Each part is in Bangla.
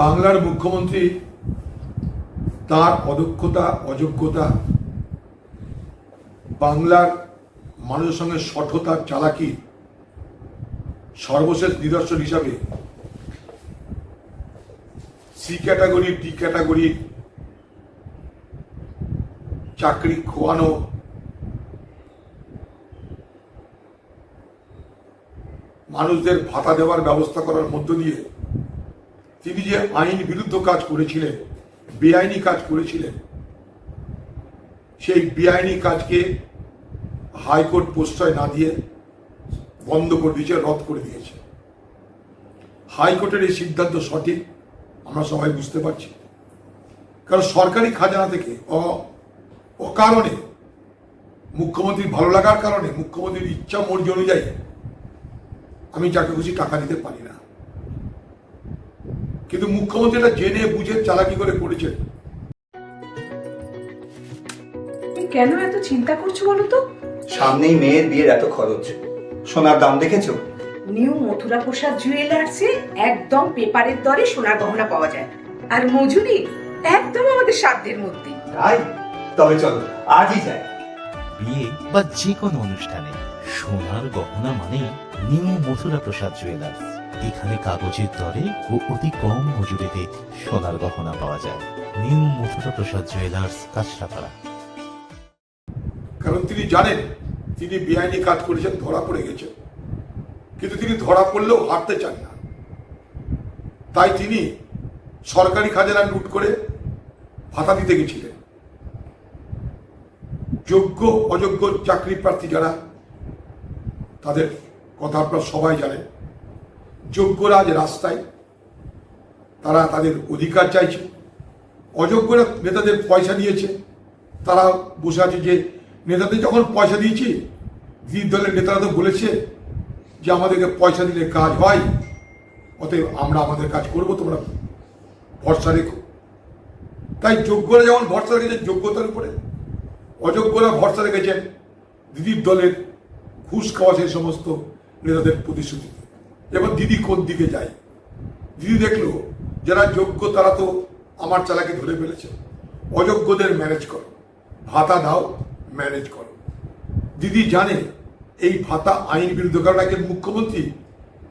বাংলার মুখ্যমন্ত্রী তার অদক্ষতা, অযোগ্যতা, বাংলার মানুষের সঙ্গে সঠতা চালাকি সর্বশেষ নিদর্শন হিসাবে সি ক্যাটাগরি ডি ক্যাটাগরির চাকরি খোয়ানো, মানুষদের ভাতা দেওয়ার ব্যবস্থা করার মধ্য দিয়ে তিনি যে আইন বিরুদ্ধ কাজ করেছিলেন, বেআইনি কাজ করেছিলেন। সেই বেআইনি কাজকে হাইকোর্ট প্রশ্রয় না দিয়ে বন্ধ করে দিয়েছে, রদ করে দিয়েছে। হাইকোর্টের এই সিদ্ধান্ত সঠিক, আমরা সবাই বুঝতে পারছি। কারণ সরকারি খাজানা থেকে অ- অকারণে মুখ্যমন্ত্রীর ভালো লাগার কারণে, মুখ্যমন্ত্রীর ইচ্ছা মর্জি অনুযায়ী আমি যাকে খুশি টাকা দিতে পারি না। কিন্তু মুখ্যমন্ত্রী এটা জেনে বুঝে চালাকি করে করেছেন। কেন এত চিন্তা করছ বলো তো? সামনেই মেয়ের বিয়ের এত খরচ। সোনার দাম দেখেছ? নিউ মথুরা প্রসাদ জুয়েলার্সে একদম পেপারের দরে সোনার গহনা পাওয়া যায়। আর মজুরি একদম আমাদের সাধ্যের মধ্যে। তাই? তবে চলো আজই যাই। বিয়ে বা যে কোনো অনুষ্ঠানে সোনার গহনা মানে নিউ মথুরা প্রসাদ জুয়েলার্স। এখানে কাগজের দরে ও অতি কম মজুরিতে সোনার গহনা পাওয়া যায়। New Mathura Prasad jewellers, Kanchrapara. কারণ তিনি জানেন, তিনি বেআইনি কাজ করেছেন, ধরা পড়ে গেছেন কিন্তু তিনি ধরা পড়লেও হারতে চান না। তাই তিনি সরকারি খাজানা লুট করে ভাতা দিতে গেছিলেন। যোগ্য, অযোগ্য চাকরি প্রার্থী যারা, তাদের কথা আপনারা সবাই জানেন। যোগ্যরা রাস্তায়, তারা তাদের অধিকার চাইছে। অযোগ্যরা নেতাদের পয়সা দিয়েছে। তারা বসে আছে যে, নেতাদের যখন পয়সা দিয়েছি বিরোধী দলের নেতারা তো বলেছে যে, আমাদেরকে পয়সা দিলে কাজ হয়, অতএব আমরা আমাদের কাজ করব, তোমরা ভরসা রেখো। তাই যোগ্যরা যেমন ভরসা রেখেছে যোগ্যতার উপরে, অযোগ্যরা ভরসা রেখেছেন দিদির দলের ঘুষ খাওয়া সেই সমস্ত নেতাদের প্রতিশ্রুতি। এবার দিদি কোন দিকে যায়? দিদি দেখল, যারা যোগ্য তারা তো আমার চালাকে ধরে ফেলেছে। অযোগ্যদের ম্যানেজ করো। ভাতা দাও, ম্যানেজ করো। দিদি জানে এই ভাতা আইন বিরুদ্ধ কারণ একজন মুখ্যমন্ত্রী।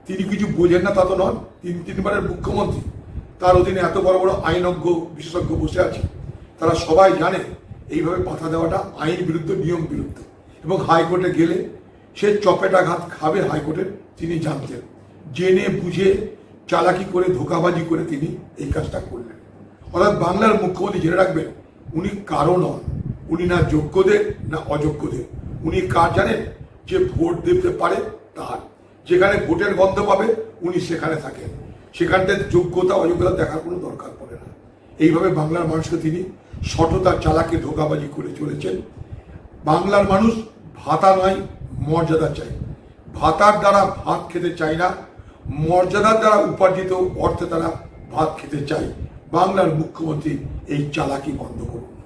তিনি কিছু বোঝেন না, তা তো নন তিন তিনবারের মুখ্যমন্ত্রী। তার অধীনে এত বড় বড় আইনজ্ঞ, বিশেষজ্ঞ বসে আছে। তারা সবাই জানে এইভাবে পাথা দেওয়াটা আইন বিরুদ্ধ, নিয়ম বিরুদ্ধ। এবং হাইকোর্টে গেলে সে চপেটাঘাত খাবে হাইকোর্টের, তিনি জানতেন। জেনে বুঝে চালাকি করে, ধোকাবাজি করে তিনি এই কাজটা করলেন। অর্থাৎ বাংলার মুখ্যমন্ত্রী জেনে রাখবেন, উনি কারও নন। উনি না যোগ্যদের, না অযোগ্যদের। উনি কার জানেন? যে ভোট দিতে পারে তার। যেখানে ভোটের গন্ধ পাবে, উনি সেখানে থাকেন। সেখানটায় যোগ্যতা, অযোগ্যতা দেখার কোনো দরকার পড়ে না। এইভাবে বাংলার মানুষকে তিনি সঠতা চালাকে, ধোকাবাজি করে চলেছেন। বাংলার মানুষ ভাতা নয়, মর্যাদা চাই। ভাতার দ্বারা ভাত খেতে চায় না মর্যাদার দ্বারা উপার্জিত অর্থে তারা ভাত খেতে চায়। বাংলার মুখ্যমন্ত্রী এই চালাকি বন্ধ করুন।